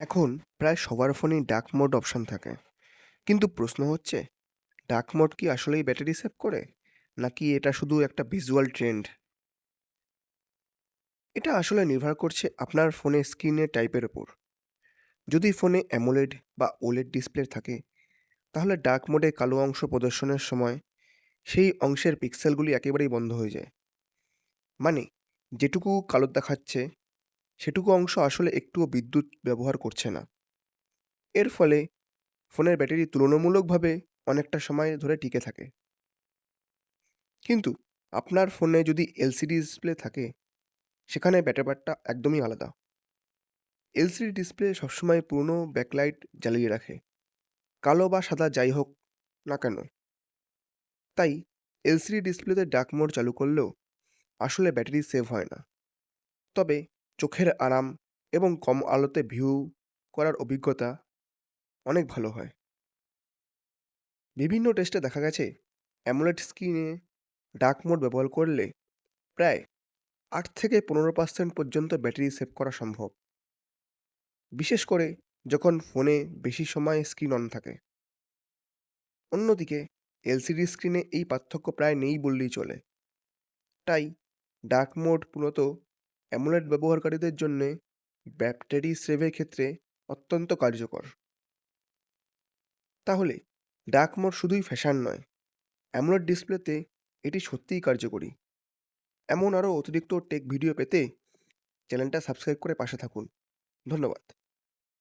এখন প্রায় সবার ফোনেই ডার্ক মোড অপশন থাকে। কিন্তু প্রশ্ন হচ্ছে ডার্ক মোড কি আসলেই ব্যাটারি সেভ করে? নাকি এটা শুধু একটা ভিজুয়াল ট্রেন্ড? এটা আসলে নির্ভর করছে আপনার ফোনে স্ক্রিনের টাইপের ওপর। যদি ফোনে অ্যামোলেড বা ওলেড ডিসপ্লে থাকে, তাহলে ডার্ক মোডে কালো অংশ প্রদর্শনের সময় সেই অংশের পিক্সেলগুলি একেবারেই বন্ধ হয়ে যায়। মানে যেটুকু কালো দেখাচ্ছে সেটুকু অংশ আসলে একটুও বিদ্যুৎ ব্যবহার করছে না। এর ফলে ফোনের ব্যাটারি তুলনামূলকভাবে অনেকটা সময় ধরে টিকে থাকে। কিন্তু আপনার ফোনে যদি এলসিডি ডিসপ্লে থাকে, সেখানে ব্যাটারটা একদমই আলাদা। এলসিডি ডিসপ্লে সবসময় পুরনো ব্যাকলাইট জ্বালিয়ে রাখে। কালো বা সাদা যাই হোক না কেন। তাই এলসিডি ডিসপ্লেতে ডার্ক মোড চালু করলেও আসলে ব্যাটারি সেভ হয় না। তবে চোখের আরাম এবং কম আলোতে ভিউ করার অভিজ্ঞতা অনেক ভালো হয়। বিভিন্ন টেস্টে দেখা গেছে অ্যামোলেড স্ক্রিনে ডার্ক মোড ব্যবহার করলে প্রায় আট থেকে পনেরো পার্সেন্ট পর্যন্ত ব্যাটারি সেভ করা সম্ভব। বিশেষ করে যখন ফোনে বেশি সময় স্ক্রিন অন থাকে। অন্যদিকে এলসিডি স্ক্রিনে এই পার্থক্য প্রায় নেই বললেই চলে। তাই ডার্ক মোড মূলত অ্যামোলেড ব্যবহারকারীদের জন্যে ব্যাটারি সেভের ক্ষেত্রে অত্যন্ত কার্যকর। তাহলে, ডার্ক মোড শুধুই ফ্যাশান নয় অ্যামোলেড ডিসপ্লেতে এটি সত্যিই কার্যকরী। এমন আরও অতিরিক্ত টেক ভিডিও পেতে চ্যানেলটা সাবস্ক্রাইব করে পাশে থাকুন। ধন্যবাদ।